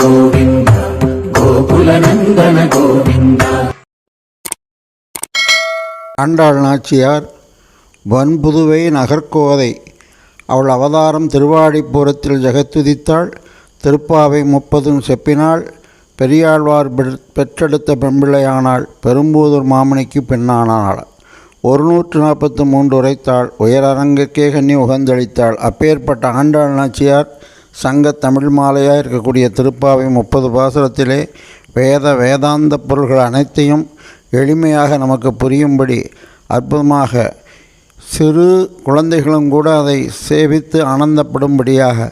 ಗೋವಿಂದ ಗೋಕುಲ ನಂದನ ಗೋವಿಂದ ஆண்டாள் நாச்சியார் வன்புதுவை நகர்கோதை அவள் அவதாரம் திருவாடிப்புறத்தில் ஜெகத்துதித்தாள் திருப்பாவை முப்பதும் செப்பினாள் பெரியாழ்வார் பெற்றெடுத்த பெண்பிள்ளையானாள் பெரும்பூதூர் மாமணிக்கு பெண்ணானாள். ஒரு நூற்று நாற்பத்தி மூன்று உரைத்தாள் உயரரங்கிற்கே கண்ணி உகந்தளித்தாள். அப்பேற்பட்ட ஆண்டாள் நாச்சியார் சங்க தமிழ் மாலையாக இருக்கக்கூடிய திருப்பாவை முப்பது பாசுரத்திலே வேத வேதாந்த பொருள்கள் அனைத்தையும் எளிமையாக நமக்கு புரியும்படி அற்புதமாக சிறு குழந்தைகளும் கூட அதை சேவித்து ஆனந்தப்படும்படியாக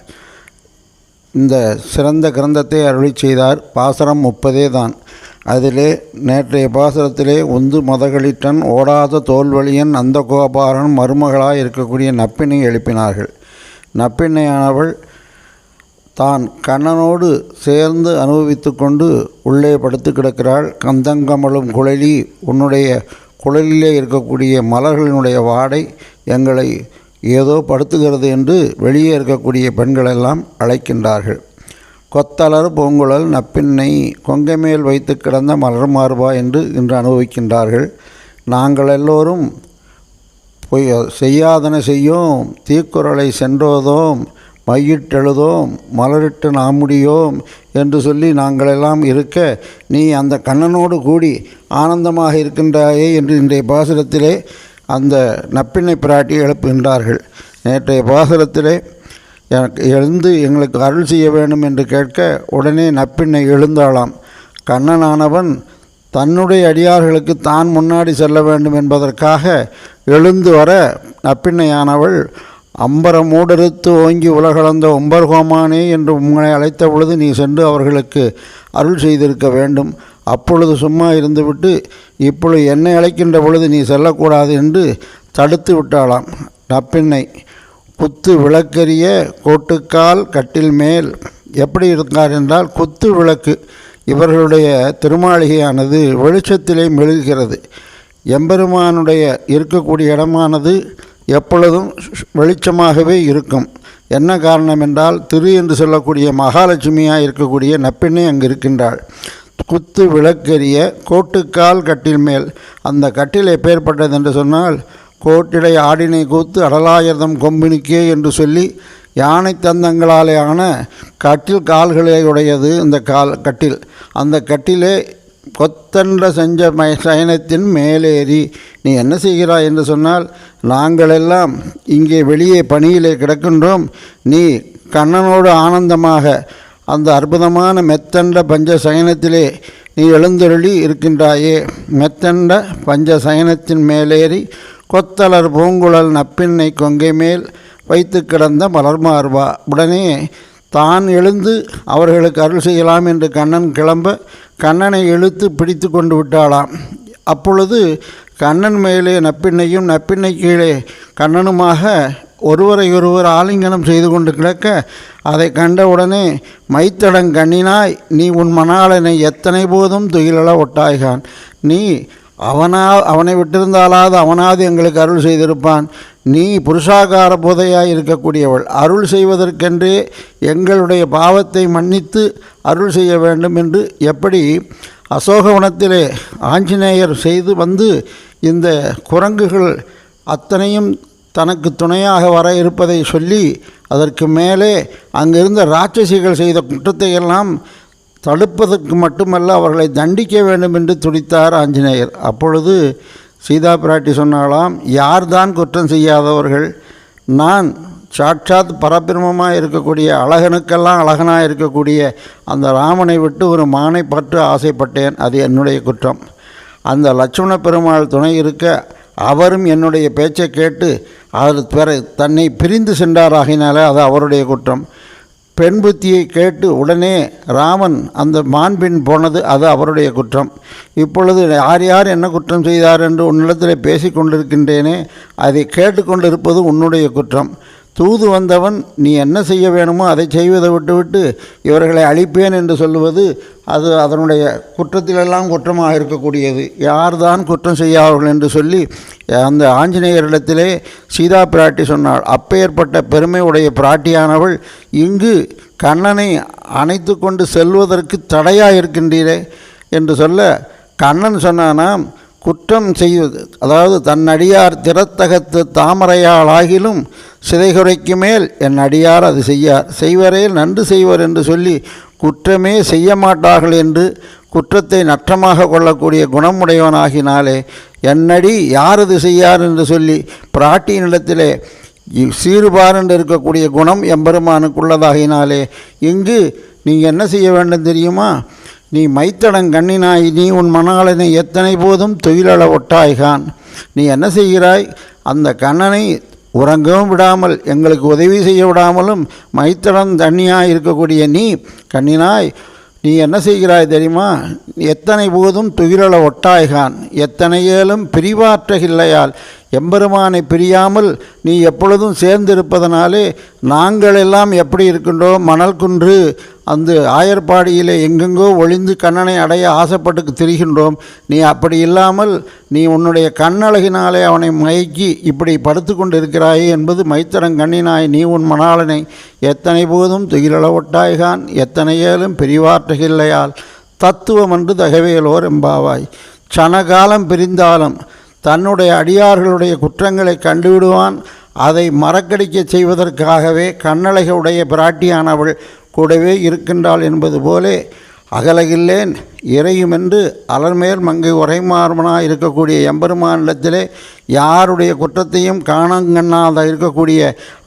இந்த சிறந்த கிரந்தத்தை அருளி செய்தார். பாசரம் முப்பதே தான். அதிலே நேற்றைய பாசரத்திலே உந்து மதகளிட்டன் ஓடாத தோல்வழியன் அந்த கோபாரன் மருமகளாக இருக்கக்கூடிய நப்பினை எழுப்பினார்கள். நப்பின்னையானவள் தான் கண்ணனோடு சேர்ந்து அனுபவித்து கொண்டு உள்ளே படுத்து கிடக்கிறாள். கந்தங்கமலும் குழலி உன்னுடைய குழலிலே இருக்கக்கூடிய மலர்களினுடைய வாடை எங்களை ஏதோ படுத்துகிறது என்று வெளியே இருக்கக்கூடிய பெண்களெல்லாம் அழைக்கின்றார்கள். கொத்தலர் பூங்குழல் நப்பின்னை கொங்கை மேல் வைத்து கிடந்த மலர் மார்பா என்று இன்று அனுபவிக்கின்றார்கள். நாங்கள் எல்லோரும் பொய் செய்யாதன செய்யும் தீக்குறளை சென்றோதோம் மையிட்டெழுதோம் மலரிட்டு நாமுடியோம் என்று சொல்லி நாங்களெல்லாம் இருக்க நீ அந்த கண்ணனோடு கூடி ஆனந்தமாக இருக்கின்றாயே என்று இன்றைய பாசுரத்திலே அந்த நப்பிண்ணை பிராட்டி எழுப்புகின்றார்கள். நேற்றைய பாசுரத்திலே எனக்கு எழுந்து எங்களுக்கு அருள் செய்ய வேண்டும் என்று கேட்க உடனே நப்பிண்ணை எழுந்தாளாம். கண்ணனானவன் தன்னுடைய அடியார்களுக்கு தான் முன்னாடி செல்ல வேண்டும் என்பதற்காக எழுந்து வர நப்பிண்ணையானவள் அம்பர மூடறுத்து ஓங்கி உலகளந்த ஒம்பர்கோமானே என்று உங்களை அழைத்த பொழுது நீ சென்று அவர்களுக்கு அருள் செய்திருக்க வேண்டும். அப்பொழுது சும்மா இருந்துவிட்டு இப்பொழுது என்னை அழைக்கின்ற பொழுது நீ செல்லக்கூடாது என்று தடுத்து விட்டாளாம். நப்பெண்ணை குத்து விளக்கரிய கோட்டுக்கால் கட்டில் மேல் எப்படி இருந்தார் என்றால் குத்து விளக்கு இவர்களுடைய திருமாளிகையானது வெளிச்சத்திலே மெழுகுகிறது. எம்பெருமானுடைய இருக்கக்கூடிய இடமானது எப்பொழுதும் வெளிச்சமாகவே இருக்கும். என்ன காரணம் என்றால் திரு என்று சொல்லக்கூடிய மகாலட்சுமியாக இருக்கக்கூடிய நப்பெண்ணை அங்கு இருக்கின்றாள். குத்து விளக்கெறிய கோட்டுக்கால் கட்டில் மேல் அந்த கட்டில் எப்பேற்பட்டது என்று சொன்னால் கோட்டிடை ஆடினை கூத்து அடலாயிரதம் கொம்பினுக்கே என்று சொல்லி யானை தந்தங்களாலே ஆன கட்டில் கால்களை உடையது இந்த கால் கட்டில். அந்த கட்டிலே கொத்தன்ற செஞ்ச மய சயனத்தின் மேலேறி நீ என்ன செய்கிறாய்? என்று சொன்னால் நாங்களெல்லாம் இங்கே வெளியே பணியிலே கிடக்கின்றோம். நீ கண்ணனோடு ஆனந்தமாக அந்த அற்புதமான மெத்தண்ட பஞ்ச சயனத்திலே நீ எழுந்தொருளி இருக்கின்றாயே. மெத்தண்ட பஞ்ச சயனத்தின் மேலேறி கொத்தலர் பூங்குழல் நப்பின்னை கொங்கை மேல் வைத்து கிடந்த மலர்மார்வா. உடனே தான் எழுந்து அவர்களுக்கு அருள் செய்யலாம் என்று கண்ணன் கிளம்ப கண்ணனை இழுத்து பிடித்து கொண்டு விட்டாளாம். அப்பொழுது கண்ணன் மேலே நப்பிண்ணையும் நப்பிண்ணை கீழே கண்ணனுமாக ஒருவரை ஒருவர் ஆலிங்கனம் செய்து கொண்டு கிடக்க அதை கண்டவுடனே மைத்தடங் கண்ணினாய் நீ உன் மணாளனை எத்தனை போதும் துயிலள ஒட்டாய்கான். நீ அவனா அவனை விட்டிருந்தாலாவது அவனாவது எங்களுக்கு அருள் செய்திருப்பான். நீ புருஷாகார போதையாய் இருக்கக்கூடியவள். அருள் செய்வதற்கென்றே எங்களுடைய பாவத்தை மன்னித்து அருள் செய்ய வேண்டும் என்று எப்படி அசோகவனத்திலே ஆஞ்சநேயர் செய்து வந்து இந்த குரங்குகள் அத்தனையும் தனக்கு துணையாக வர இருப்பதை சொல்லி அதற்கு மேலே அங்கிருந்த ராட்சசிகள் செய்த குற்றத்தை எல்லாம் தடுப்பதற்கு மட்டுமல்ல அவர்களை தண்டிக்க வேண்டும் என்று துடித்தார் ஆஞ்சநேயர். அப்பொழுது சீதா பிராட்டி சொன்னாலாம் யார்தான் குற்றம் செய்யாதவர்கள்? நான் சாட்சாத் பரபிரமமாக இருக்கக்கூடிய அழகனுக்கெல்லாம் அழகனாக இருக்கக்கூடிய அந்த ராமனை விட்டு ஒரு மானை பற்று ஆசைப்பட்டேன். அது என்னுடைய குற்றம். அந்த லட்சுமண பெருமாள் துணை இருக்க அவரும் என்னுடைய பேச்சை கேட்டு அவர் பிற தன்னை பிரிந்து சென்றாராகினாலே அது அவருடைய குற்றம். பெண் புத்தியை கேட்டு உடனே ராமன் அந்த மாண்பின் போனது அது அவருடைய குற்றம். இப்பொழுது யார் யார் என்ன குற்றம் செய்தார் என்று உன்னிடத்தில் பேசி கொண்டிருக்கின்றேனே அதை கேட்டுக்கொண்டிருப்பது உன்னுடைய குற்றம். தூது வந்தவன் நீ என்ன செய்ய வேணுமோ அதை செய்வதை விட்டுவிட்டு இவர்களை அழிப்பேன் என்று சொல்லுவது அது அதனுடைய குற்றத்திலெல்லாம் குற்றமாக இருக்கக்கூடியது. யார்தான் குற்றம் செய்யாதவர்கள் என்று சொல்லி அந்த ஆஞ்சநேயரிடத்திலே சீதா பிராட்டி சொன்னாள். அப்பேற்பட்ட பெருமை உடைய பிராட்டியானவள் இங்கு கண்ணனை அணைத்து கொண்டு செல்வதற்கு தடையாக இருக்கின்றீரே என்று சொல்ல கண்ணன் சொன்னானாம் குற்றம் செய்வது அதாவது தன் அடியார் திறத்தகத்து தாமரையாளாகிலும் சிதைகுறைக்கு மேல் என் அடியார் அது செய்யார். செய்வரே நன்று செய்வர் என்று சொல்லி குற்றமே செய்ய மாட்டார்கள் என்று குற்றத்தை நற்றமாக கொள்ளக்கூடிய குணமுடையவனாகினாலே என்னடி யார் அது செய்யார்? என்று சொல்லி பிராட்டியினிடத்திலே இ- சீறுபார் என்று இருக்கக்கூடிய குணம் எம்பெருமானுக்குள்ளதாகினாலே இங்கு நீங்கள் என்ன செய்ய வேண்டும் தெரியுமா? நீ மைத்தடங் கண்ணினாய் நீ உன் மணாளனை எத்தனை போதும் தொழிலள ஒட்டாய்கான். நீ என்ன செய்கிறாய்? அந்த கண்ணனை உறங்கவும் விடாமல் எங்களுக்கு உதவி செய்ய விடாமலும் மைத்தடம் தண்ணியாக இருக்கக்கூடிய நீ கண்ணினாய். நீ என்ன செய்கிறாய் தெரியுமா? எத்தனை போதும் துகிரள ஒட்டாய்கான். எத்தனை ஏலும் பிரிவாற்றகில்லையால் எம்பெருமானை பிரியாமல் நீ எப்பொழுதும் சேர்ந்திருப்பதனாலே நாங்கள் எல்லாம் எப்படி இருக்கின்றோம்? மணல் குன்று அந்த ஆயர்பாடியிலே எங்கெங்கோ ஒளிந்து கண்ணனை அடைய ஆசைப்பட்டு திரிகின்றோம். நீ அப்படி இல்லாமல் நீ உன்னுடைய கண்ணழகினாலே அவனை மயக்கி இப்படி படுத்து கொண்டு இருக்கிறாயே என்பது மைத்தரங் கண்ணினாய். நீ உன் மணாளனை எத்தனை போதும் துயிலளவொட்டாய்கான் எத்தனை ஏலும் பிரிவாற்றுகில்லையால்? தத்துவம் என்று தகவேலோர் எம்பாவாய். சனகாலம் பிரிந்தாலும் தன்னுடைய அடியார்களுடைய குற்றங்களை கண்டுவிடுவான். அதை மறக்கடிக்கச் செய்வதற்காகவே கண்ணழகுடைய பிராட்டியானவள் கூடவே இருக்கின்றாள் என்பது போலே அகலகில்லேன் இறையுமென்று அலர்மேல் மங்கை உரைமார்மனாக இருக்கக்கூடிய எம்பெருமானிடத்திலே யாருடைய குற்றத்தையும் காணங்கண்ணாத இருக்கக்கூடிய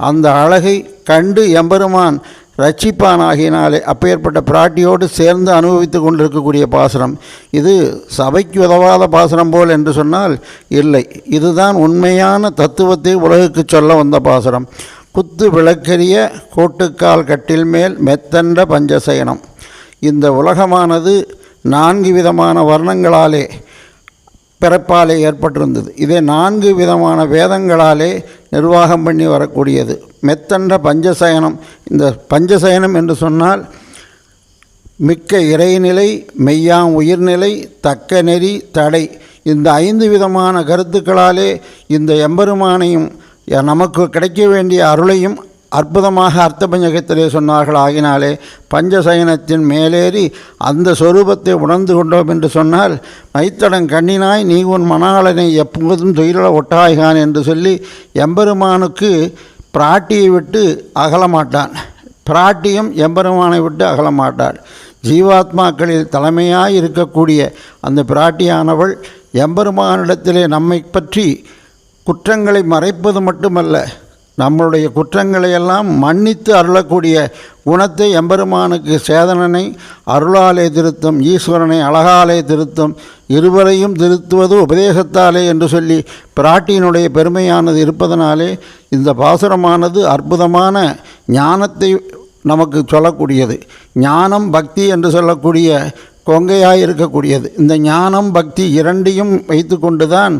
அந்த அழகை கண்டு எம்பெருமான் ரட்சிப்பானாகினாலே அப்பேற்பட்ட பிராட்டியோடு சேர்ந்து அனுபவித்து கொண்டிருக்கக்கூடிய பாசனம். இது சபைக்கு உதவாத பாசனம் போல் என்று சொன்னால் இல்லை. இதுதான் உண்மையான தத்துவத்தை உலகுக்கு சொல்ல வந்த பாசனம். குத்து விளக்கரிய கோட்டுக்கால் கட்டில் மேல் மெத்தண்ட பஞ்சசயனம். இந்த உலகமானது நான்கு விதமான வர்ணங்களாலே பிறப்பாலே ஏற்பட்டிருந்தது. இதே நான்கு விதமான வேதங்களாலே நிர்வாகம் பண்ணி வரக்கூடியது. மெத்தன்ற பஞ்சசயனம். இந்த பஞ்சசயனம் என்று சொன்னால் மிக்க இறைநிலை மெய்யாம் உயிர்நிலை தக்க நெறி தடை. இந்த ஐந்து விதமான கருத்துக்களாலே இந்த எம்பெருமானையும் நமக்கு கிடைக்க வேண்டிய அருளையும் அற்புதமாக அர்த்த பஞ்சகத்திலே சொன்னார்கள் ஆகினாலே பஞ்சசயனத்தின் மேலேறி அந்த சொரூபத்தை உணர்ந்து கொண்டோம் என்று சொன்னால் மைத்தடன் கண்ணினாய் நீ உன் மணாளனை எப்போதும் துயில ஒட்டாய்கான் என்று சொல்லி எம்பெருமானுக்கு பிராட்டியை விட்டு அகலமாட்டான். பிராட்டியும் எம்பெருமானை விட்டு அகலமாட்டாள். ஜீவாத்மாக்களில் தலைமையாய் இருக்கக்கூடிய அந்த பிராட்டியானவள் எம்பெருமானிடத்திலே நம்மை பற்றி குற்றங்களை மறைப்பது மட்டுமல்ல நம்மளுடைய குற்றங்களை எல்லாம் மன்னித்து அருளக்கூடிய குணத்தை எம்பெருமானுக்கு சேதனனை அருளாலே திருத்தும் ஈஸ்வரனை அழகாலே திருத்தும் இருவரையும் திருத்துவது உபதேசத்தாலே என்று சொல்லி பிராட்டியினுடைய பெருமையானது இருப்பதனாலே இந்த பாசுரமானது அற்புதமான ஞானத்தை நமக்கு சொல்லக்கூடியது. ஞானம் பக்தி என்று சொல்லக்கூடிய கொங்கையாக இருக்கக்கூடியது இந்த ஞானம் பக்தி இரண்டையும் வைத்து கொண்டு தான்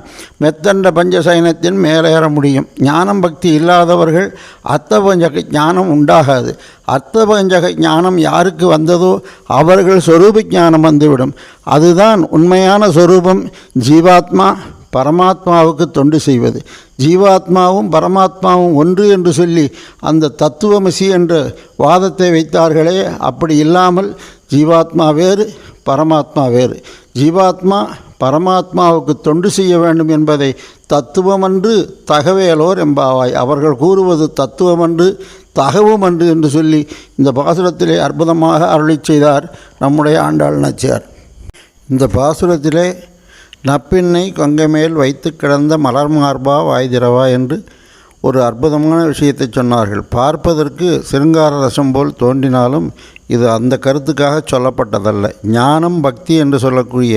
மெத்தண்ட பஞ்சசயனத்தின் மேலேற முடியும். ஞானம் பக்தி இல்லாதவர்கள் அர்த்த பஞ்சக ஞானம் உண்டாகாது. அர்த்த பஞ்சக ஞானம் யாருக்கு வந்ததோ அவர்கள் சொரூப ஞானம் வந்துவிடும். அதுதான் உண்மையான சொரூபம் ஜீவாத்மா பரமாத்மாவுக்கு தொண்டு செய்வது. ஜீவாத்மாவும் பரமாத்மாவும் ஒன்று என்று சொல்லி அந்த தத்துவமசி என்ற வாதத்தை வைத்தார்களே அப்படி இல்லாமல் ஜீவாத்மா வேறு பரமாத்மா வேறு ஜீவாத்மா பரமாத்மாவுக்கு தொண்டு செய்ய வேண்டும் என்பதை தத்துவமன்று தகவேலோர் எம்பாவாய் அவர்கள் கூறுவது தத்துவமன்று தகவுமன்று என்று சொல்லி இந்த பாசுரத்திலே அற்புதமாக அருளி செய்தார் நம்முடைய ஆண்டாள் நச்சியார். இந்த பாசுரத்திலே நப்பின்னை கொங்கை மேல் வைத்து கிடந்த மலர் மார்பா வாய் திறவா என்று ஒரு அற்புதமான விஷயத்தை சொன்னார்கள். பார்ப்பதற்கு சிருங்கார ரசம் போல் தோன்றினாலும் இது அந்த கருத்துக்காக சொல்லப்பட்டதல்ல. ஞானம் பக்தி என்று சொல்லக்கூடிய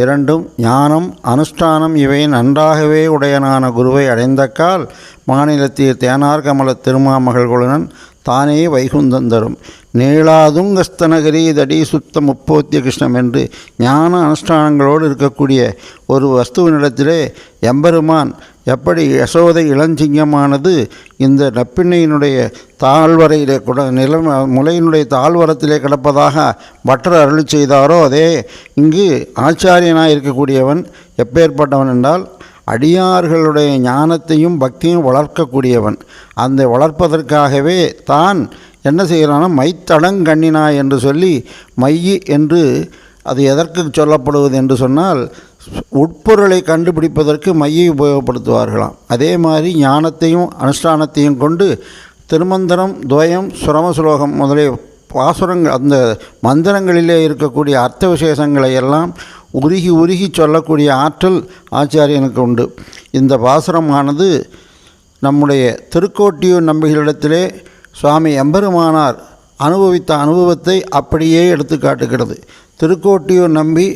இரண்டும் ஞானம் அனுஷ்டானம் இவை நன்றாகவே உடையனான குருவை அடைந்தக்கால் மாநிலத்தில் தேனார் கமல திருமாமகள்களுடன் தானே வைகுந்தம் தரும். நீளாதுங்கஸ்தனகிரி தடி சுத்த முப்போத்திய கிருஷ்ணம் என்று ஞான அனுஷ்டானங்களோடு இருக்கக்கூடிய ஒரு வஸ்துவினிடத்திலே எம்பெருமான் எப்படி யசோதை இளஞ்சிங்கமானது இந்த நப்பிண்ணையினுடைய தாழ்வரையிலே கூட நில முலையினுடைய தாழ்வரத்திலே கிடப்பதாக பட்டர் அருள் செய்தாரோ அதே இங்கு ஆச்சாரியனாக இருக்கக்கூடியவன் எப்பேற்பட்டவன் என்றால் அடியார்களுடைய ஞானத்தையும் பக்தியும் வளர்க்கக்கூடியவன். அந்த வளர்ப்பதற்காகவே தான் என்ன செய்கிறான்னா மைத்தடங்கண்ணினா என்று சொல்லி மையி என்று அது எதற்கு சொல்லப்படுவது என்று சொன்னால் உட்பொருளை கண்டுபிடிப்பதற்கு மையை உபயோகப்படுத்துவார்களாம். அதே மாதிரி ஞானத்தையும் அனுஷ்டானத்தையும் கொண்டு திருமந்திரம் துவயம் சுரமசுலோகம் முதலிய பாசுரங்கள் அந்த மந்திரங்களிலே இருக்கக்கூடிய அர்த்த விசேஷங்களை எல்லாம் உருகி உருகி சொல்லக்கூடிய ஆற்றல் ஆச்சாரியனுக்கு உண்டு. இந்த பாசுரமானது நம்முடைய திருக்கோட்டியூர் நம்பிகளிடத்திலே சுவாமி எம்பெருமானார் அனுபவித்த அனுபவத்தை அப்படியே எடுத்து காட்டுகிறது. திருக்கோட்டியூர் நம்பி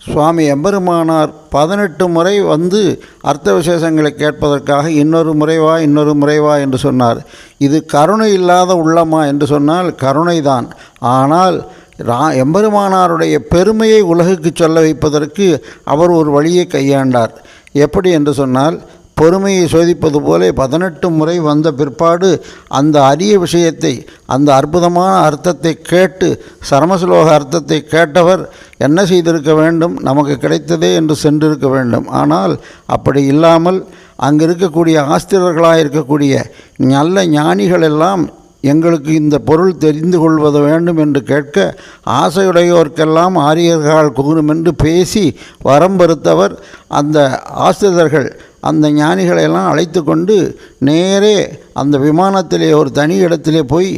சுவாமி எம்பெருமானார் பதினெட்டு முறை வந்து அர்த்த விசேஷங்களை கேட்பதற்காக இன்னொரு முறைவா இன்னொரு முறைவா என்று சொன்னார். இது கருணை இல்லாத உள்ளமா என்று சொன்னால் கருணைதான் ஆனால் ரா எம்பெருமானாருடைய பெருமையை உலகுக்கு சொல்ல வைப்பதற்கு அவர் ஒரு வழியை கையாண்டார். எப்படி என்று சொன்னால் பொறுமையை சோதிப்பது போல பதினெட்டு முறை வந்த பிற்பாடு அந்த அரிய விஷயத்தை அந்த அற்புதமான அர்த்தத்தை கேட்டு சரமஸ்லோக அர்த்தத்தை கேட்டவர் என்ன செய்திருக்க வேண்டும்? நமக்கு கிடைத்ததே என்று சென்றிருக்க வேண்டும். ஆனால் அப்படி இல்லாமல் அங்கு இருக்கக்கூடிய ஆஸ்திரர்களாக இருக்கக்கூடிய நல்ல ஞானிகள் எல்லாம் எங்களுக்கு இந்த பொருள் தெரிந்து கொள்வது வேண்டும் என்று கேட்க ஆசையுடையோர்க்கெல்லாம் ஆரியர்கள் கூறும் என்று பேசி வரம்பறுத்தவர் அந்த ஆசிரியர்கள் அந்த ஞானிகளை எல்லாம் அழைத்து கொண்டு நேரே அந்த விமானத்திலே ஒரு தனி இடத்திலே போய்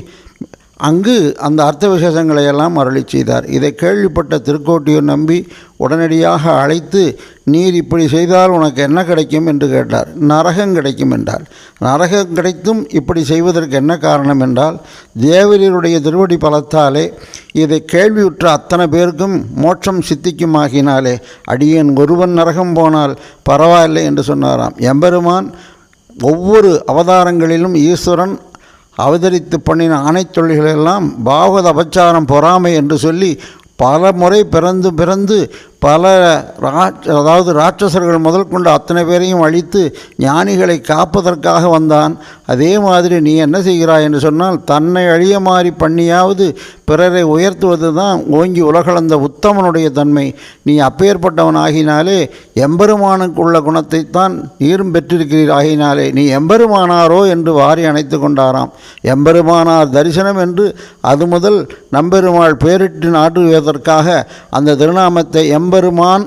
அங்கு அந்த அர்த்த விசேஷங்களை எல்லாம் அருளி செய்தார். இதை கேள்விப்பட்ட திருக்கோட்டியூர் நம்பி உடனடியாக அழைத்து நீர் இப்படி செய்தால் உனக்கு என்ன கிடைக்கும்? என்று கேட்டார். நரகம் கிடைக்கும் என்றார். நரகம் கிடைத்தும் இப்படி செய்வதற்கு என்ன காரணம்? என்றால் தேவரீருடைய திருவடி பலத்தாலே இதை கேள்வியுற்ற அத்தனை பேருக்கும் மோட்சம் சித்திக்குமாகினாலே அடியேன் ஒருவன் நரகம் போனால் பரவாயில்லை என்று சொன்னாராம். எம்பெருமான் ஒவ்வொரு அவதாரங்களிலும் ஈஸ்வரன் அவதரித்து பண்ணின ஆணைத்தொழில்களெல்லாம் பாகவத அபச்சாரம் பொறாமை என்று சொல்லி பல முறை பிறந்து பிறந்து பல ரா அதாவது ராட்சசர்கள் முதல் கொண்டு அத்தனை பேரையும் அழித்து ஞானிகளை காப்பதற்காக வந்தான். அதே மாதிரி நீ என்ன செய்கிறாய் என்று சொன்னால் தன்னை அழிய மாறி பண்ணியாவது பிறரை உயர்த்துவது தான் ஓங்கி உலகளந்த உத்தமனுடைய தன்மை. நீ அப்பேற்பட்டவன் ஆகினாலே எம்பெருமானுக்கு உள்ள குணத்தைத்தான் நீரும் பெற்றிருக்கிறீர் ஆகினாலே நீ எம்பெருமானாரோ என்று வாரி அணைத்து கொண்டாராம். எம்பெருமானார் தரிசனம் என்று அது முதல் நம்பெருமாள் பேரிட்டு நாட்டுவதற்காக அந்த திருநாமத்தை எம்ப எம்பெருமான்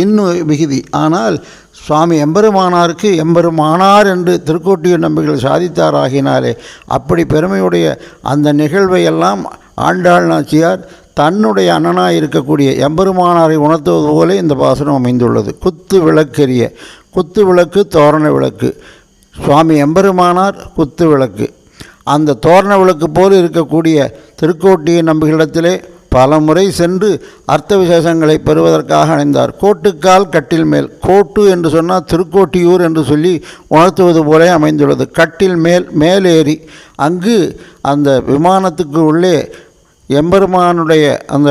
இன்னும் மிகுதி. ஆனால் சுவாமி எம்பெருமானாருக்கு எம்பெருமானார் என்று திருக்கோட்டியூர் நம்பிகள் சாதித்தாராகினாலே அப்படி பெருமையுடைய அந்த நிகழ்வை எல்லாம் ஆண்டாள் நாச்சியார் தன்னுடைய அண்ணனாய் இருக்கக்கூடிய எம்பெருமானாரை உணர்த்துவது போல இந்த பாசனம் அமைந்துள்ளது. குத்து விளக்கெரிய குத்து விளக்கு தோரண விளக்கு. சுவாமி எம்பெருமானார் குத்து விளக்கு. அந்த தோரண விளக்கு போல் இருக்கக்கூடிய திருக்கோட்டிய நம்பிகளிடத்திலே பல முறை சென்று அர்த்த விசேஷங்களை பெறுவதற்காக அணைந்தார். கோட்டுக்கால் கட்டில் மேல். கோட்டு என்று சொன்னால் திருக்கோட்டியூர் என்று சொல்லி உணர்த்துவது போலே அமைந்துள்ளது. கட்டில் மேல் மேலேறி. அங்கு அந்த விமானத்துக்கு உள்ளே எம்பெருமானுடைய அந்த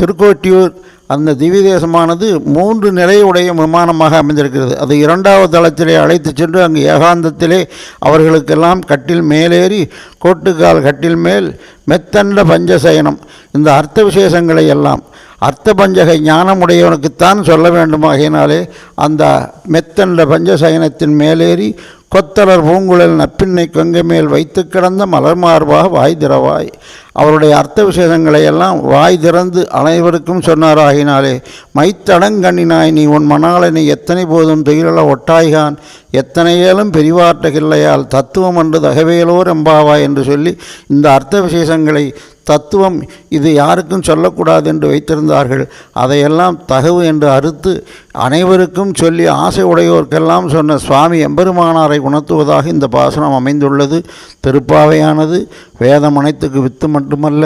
திருக்கோட்டியூர் அந்த திவ்ய தேசமானது மூன்று நிலையுடைய விமானமாக அமைந்திருக்கிறது. அது இரண்டாவது தளத்திலே அழைத்து சென்று அங்கு ஏகாந்தத்திலே அவர்களுக்கெல்லாம் கட்டில் மேலேறி கோட்டுக்கால் கட்டில் மேல் மெத்தண்ட பஞ்சசயனம். இந்த அர்த்த விசேஷங்களை எல்லாம் அர்த்த பஞ்சக ஞானமுடையவனுக்குத்தான் சொல்ல வேண்டுமாகினாலே அந்த மெத்தண்ட பஞ்சசயனத்தின் மேலேறி கொத்தலர் பூங்குழல் நப்பின்னை கொங்கை மேல் வைத்து கிடந்த மலர் மார்பாக வாய் திறவாய். அவருடைய அர்த்த விசேஷங்களை எல்லாம் வாய் திறந்து அனைவருக்கும் சொன்னாராகினாலே மைத்தடங்கண்ணினாய் நீ உன் மணாலனை எத்தனை போதும் துயிலள ஒட்டாய்கான்? எத்தனை ஏலும் பெரிவாற்றகில்லையால் தத்துவம் அன்று தகவேலோர் எம்பாவாய் என்று சொல்லி இந்த அர்த்த விசேஷங்களை தத்துவம் இது யாருக்கும் சொல்லக்கூடாது என்று வைத்திருந்தார்கள். அதையெல்லாம் தகவு என்று அறுத்து அனைவருக்கும் சொல்லி ஆசை உடையோர்க்கெல்லாம் சொன்ன சுவாமி எம்பெருமானாரை உணர்த்துவதாக இந்த பாசனம் அமைந்துள்ளது. திருப்பாவையானது வேதம் அனைத்துக்கு வித்து மட்டுமல்ல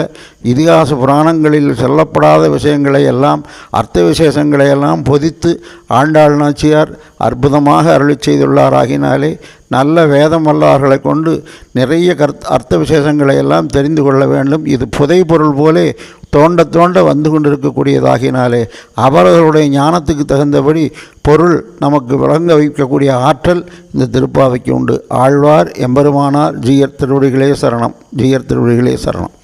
இதிகாச புராணங்களில் சொல்லப்படாத விஷயங்களை எல்லாம் அர்த்த விசேஷங்களை எல்லாம் பொதித்து ஆண்டாள் நாச்சியார் அற்புதமாக அருளி செய்துள்ளாராகினாலே நல்ல வேதம் வல்லார்களை கொண்டு நிறைய கர்த் அர்த்த விசேஷங்களை எல்லாம் தெரிந்து கொள்ள வேண்டும். இது புதை பொருள் போலே தோண்ட தோண்ட வந்து கொண்டிருக்கக்கூடியதாகினாலே அவர்களுடைய ஞானத்துக்கு தகுந்தபடி பொருள் நமக்கு விளங்க வைக்கக்கூடிய ஆற்றல் இந்த திருப்பாவைக்கு உண்டு. ஆழ்வார் எம்பெருமானார் ஜீயர் திருவடிகளே சரணம். ஜீயர் திருவடிகளே சரணம்.